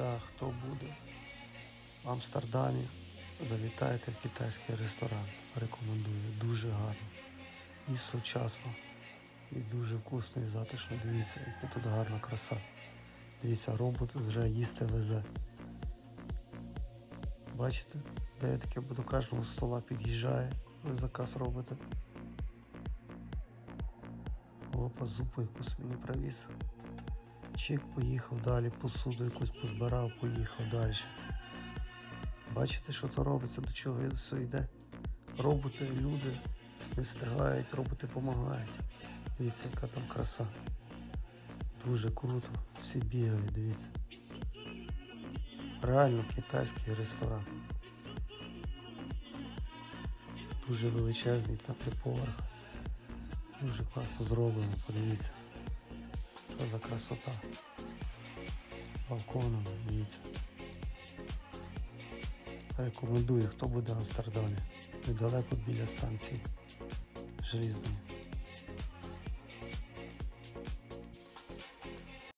Так, хто буде в Амстердамі, завітайте в китайський ресторан. Рекомендую. Дуже гарно. І сучасно. І дуже вкусно і затишно. Дивіться, яка тут гарна краса. Дивіться, робот вже їсти везе. Бачите? Де я таке до кожного стола під'їжджає, ви заказ робите. Опа, зупу якусь мені привіз. Чик поїхав далі, посуду якусь позбирав, поїхав далі. Бачите, що то робиться, до чого все йде. Роботи, люди не встигають, роботи допомагають. Дивіться, яка там краса. Дуже круто. Всі бігають, дивіться. Реально китайський ресторан. Дуже величезний на три поверхи. Дуже класно зроблено, подивіться. Що за красота. Балконом, дивіться. Рекомендую, хто буде в Амстердамі. Недалеко біля станції Желізної.